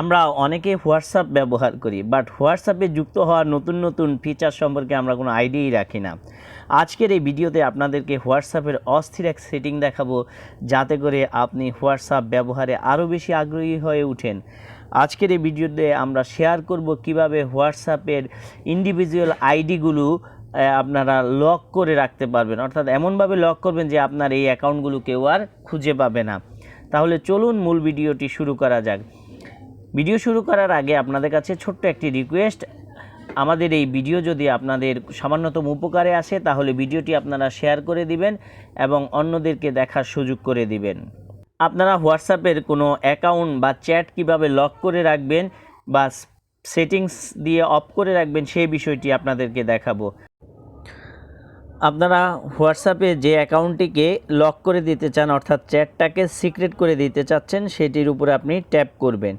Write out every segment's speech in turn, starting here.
আমরা অনেকে হোয়াটসঅ্যাপ ব্যবহার করি বাট হোয়াটসঅ্যাপে যুক্ত হওয়ার নতুন নতুন ফিচার সম্পর্কে আমরা কোনো আইডিয়াই রাখি না। আজকের এই ভিডিওতে আপনাদেরকে হোয়াটসঅ্যাপের অস্থির এক সেটিং দেখাবো, যাতে করে আপনি হোয়াটসঅ্যাপ ব্যবহারে আরও বেশি আগ্রহী হয়ে উঠেন। আজকের এই ভিডিওতে আমরা শেয়ার করব কীভাবে হোয়াটসঅ্যাপের ইন্ডিভিজুয়াল আইডিগুলো আপনারা লক করে রাখতে পারবেন। অর্থাৎ এমনভাবে লক করবেন যে আপনার এই অ্যাকাউন্টগুলো কেউ আর খুঁজে পাবে না। তাহলে চলুন মূল ভিডিওটি শুরু করা যাক। ভিডিও শুরু করার আগে আপনাদের কাছে ছোট্ট একটি রিকোয়েস্ট আমাদের এই ভিডিও যদি আপনাদের সামান্যতম উপকারে আসে, তাহলে ভিডিওটি আপনারা শেয়ার করে দিবেন এবং অন্যদেরকে দেখার সুযোগ করে দিবেন। আপনারা হোয়াটসঅ্যাপের কোনো অ্যাকাউন্ট বা চ্যাট কীভাবে লক করে রাখবেন বা সেটিংস দিয়ে অফ করে রাখবেন, সেই বিষয়টি আপনাদেরকে দেখাবো। আপনারা হোয়াটসঅ্যাপে যে অ্যাকাউন্টটিকে লক করে দিতে চান, অর্থাৎ চ্যাটটাকে সিক্রেট করে দিতে চাচ্ছেন, সেটির উপরে আপনি ট্যাপ করবেন।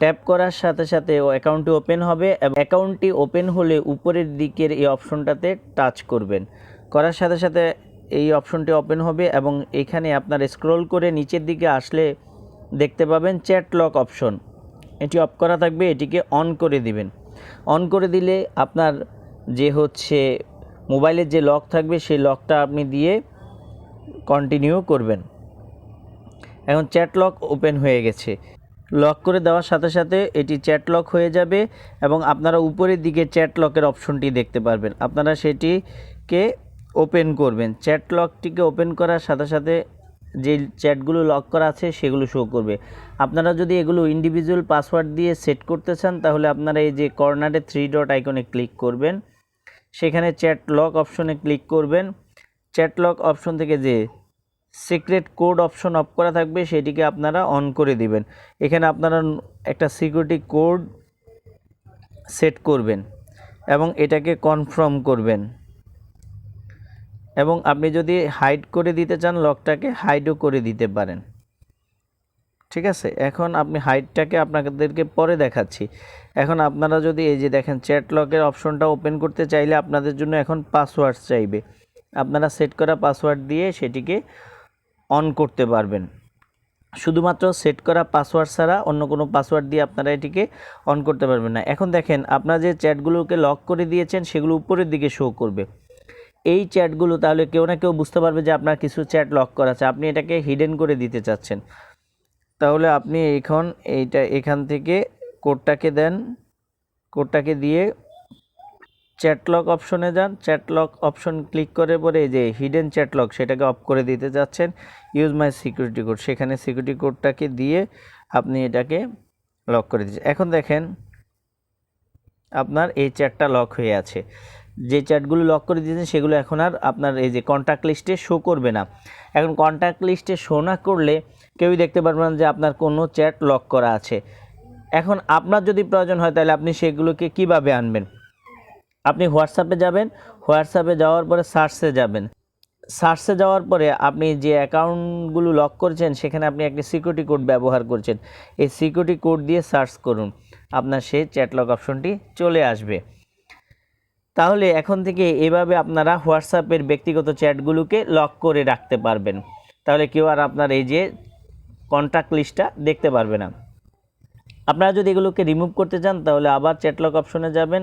ট্যাপ করার সাথে সাথে ও অ্যাকাউন্টটি ওপেন হবে এবং অ্যাকাউন্টটি ওপেন হলে উপরের দিকের এই অপশনটাতে টাচ করবেন। করার সাথে সাথে এই অপশনটি ওপেন হবে এবং এখানে আপনার স্ক্রল করে নিচের দিকে আসলে দেখতে পাবেন চ্যাট লক অপশন এটি অফ করা থাকবে, এটিকে অন করে দিবেন। অন করে দিলে আপনার যে হচ্ছে মোবাইলের যে লক থাকবে, সেই লকটা আপনি দিয়ে কন্টিনিউ করবেন। এখন চ্যাট লক ওপেন হয়ে গেছে। লক করে দেওয়ার সাথে সাথে এটি চ্যাট লক হয়ে যাবে এবং আপনারা উপরের দিকে চ্যাট লকের অপশনটি দেখতে পারবেন। আপনারা সেটিকে ওপেন করবেন। চ্যাট লকটিকে ওপেন করার সাথে সাথে যে চ্যাটগুলো লক করা আছে সেগুলো শো করবে। আপনারা যদি এগুলো ইন্ডিভিজুয়াল পাসওয়ার্ড দিয়ে সেট করতে চান, তাহলে আপনারা এই যে কর্নারে থ্রি ডট আইকনে ক্লিক করবেন। সেখানে চ্যাট লক অপশনে ক্লিক করবেন। চ্যাট লক অপশন থেকে যে সিক্রেট কোড অপশন অফ করা থাকবে, সেটিকে আপনারা অন করে দিবেন। এখানে আপনারা একটা সিকিউরিটি কোড সেট করবেন এবং এটাকে কনফার্ম করবেন। এবং আপনি যদি হাইড করে দিতে চান, লকটাকে হাইডও করে দিতে পারেন। ঠিক আছে? এখন আপনি হাইটটাকে আপনাদেরকে পরে দেখাচ্ছি। এখন আপনারা যদি এই যে দেখেন, চ্যাট লকের অপশনটা ওপেন করতে চাইলে আপনাদের জন্য এখন পাসওয়ার্ড চাইবে। আপনারা সেট করা পাসওয়ার্ড দিয়ে সেটিকে অন করতে পারবেন। শুধুমাত্র সেট করা পাসওয়ার্ড ছাড়া অন্য কোনো পাসওয়ার্ড দিয়ে আপনারা এটিকে অন করতে পারবেন না। এখন দেখেন, আপনারা যে চ্যাটগুলোকে লক করে দিয়েছেন, সেগুলো উপরের দিকে শো করবে। এই চ্যাটগুলো তাহলে কেউ না কেউ বুঝতে পারবে যে আপনার কিছু চ্যাট লক করা আছে। আপনি এটাকে হিডেন করে দিতে চাচ্ছেন। তাহলে আপনি এখন এইটা, এখান থেকে কোডটাকে দেন। কোডটাকে দিয়ে চ্যাটলক অপশনে যান। চ্যাটলক অপশন ক্লিক করে পরে এই যে হিডেন চ্যাটলক সেটাকে অফ করে দিতে যাচ্ছেন ইউজ মাই সিকিউরিটি কোড সেখানে সিকিউরিটি কোডটাকে দিয়ে আপনি এটাকে লক করে দিচ্ছেন। এখন দেখেন আপনার এই চ্যাটটা লক হয়ে আছে। যে চ্যাটগুলো লক করে দিয়েছেন সেগুলো এখন আর আপনার এই যে কন্ট্যাক্ট লিস্টে শো করবে না। এখন কন্ট্যাক্ট লিস্টে শো না করলে কেউই দেখতে পারবে না যে আপনার কোনো চ্যাট লক করা আছে। এখন আপনার যদি প্রয়োজন হয় তাহলে আপনি সেগুলোকে কীভাবে আনবেন? আপনি হোয়াটসঅ্যাপে যাবেন, হোয়াটসঅ্যাপে যাওয়ার পরে সার্চে যাবেন। সার্চে যাওয়ার পরে আপনি যে অ্যাকাউন্টগুলো লক করেছেন, সেখানে আপনি একটি সিকিউরিটি কোড ব্যবহার করছেন। এই সিকিউরিটি কোড দিয়ে সার্চ করুন। আপনার সেই চ্যাট লক অপশনটি চলে আসবে। তাহলে এখন থেকে এভাবে আপনারা হোয়াটসঅ্যাপের ব্যক্তিগত চ্যাটগুলোকে লক করে রাখতে পারবেন। তাহলে কেউ আর আপনার এই যে কন্ট্যাক্ট লিস্টটা দেখতে পারবে না। আপনারা যদি এগুলোকে রিমুভ করতে চান, তাহলে আবার চ্যাটলক অপশনে যাবেন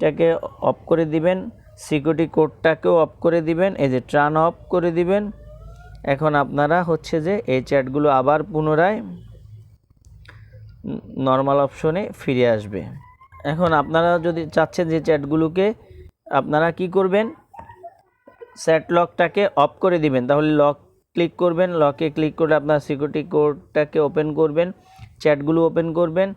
হাইটটাকে অফ করে দিবেন, সিকিউরিটি কোডটাকেও অফ করে দিবেন, এই যে ট্রান অফ করে দিবেন। এখন আপনারা হচ্ছে যে এই চ্যাটগুলো আবার পুনরায় নর্মাল অপশনে ফিরে আসবে। এখন আপনারা যদি চাচ্ছেন যে চ্যাটগুলোকে, আপনারা কি করবেন? স্যাট লকটাকে অফ করে দিবেন। তাহলে লক ক্লিক করবেন, লকে ক্লিক করে আপনার সিকিউরিটি কোডটাকে ওপেন করবেন, চ্যাটগুলো ওপেন করবেন।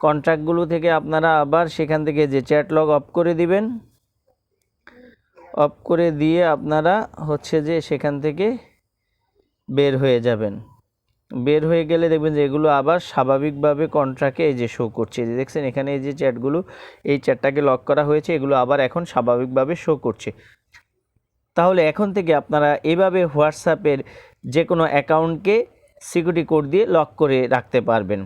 কন্ট্রাক্টগুলো থেকে আপনারা আবার সেখান থেকে যে চ্যাট লগ অফ করে দিবেন, অফ করে দিয়ে আপনারা হচ্ছে যে সেখান থেকে বের হয়ে যাবেন। বের হয়ে গেলে দেখবেন যে এগুলো আবার স্বাভাবিকভাবে কন্ট্রাক্টে এই যে শো করছে। যে দেখছেন, এখানে এই যে চ্যাটগুলো, এই চ্যাটটাকে লক করা হয়েছে, এগুলো আবার এখন স্বাভাবিকভাবে শো করছে। তাহলে এখন থেকে আপনারা এভাবে হোয়াটসঅ্যাপের যে কোনো অ্যাকাউন্টকে সিকিউরিটি কোড দিয়ে লক করে রাখতে পারবেন।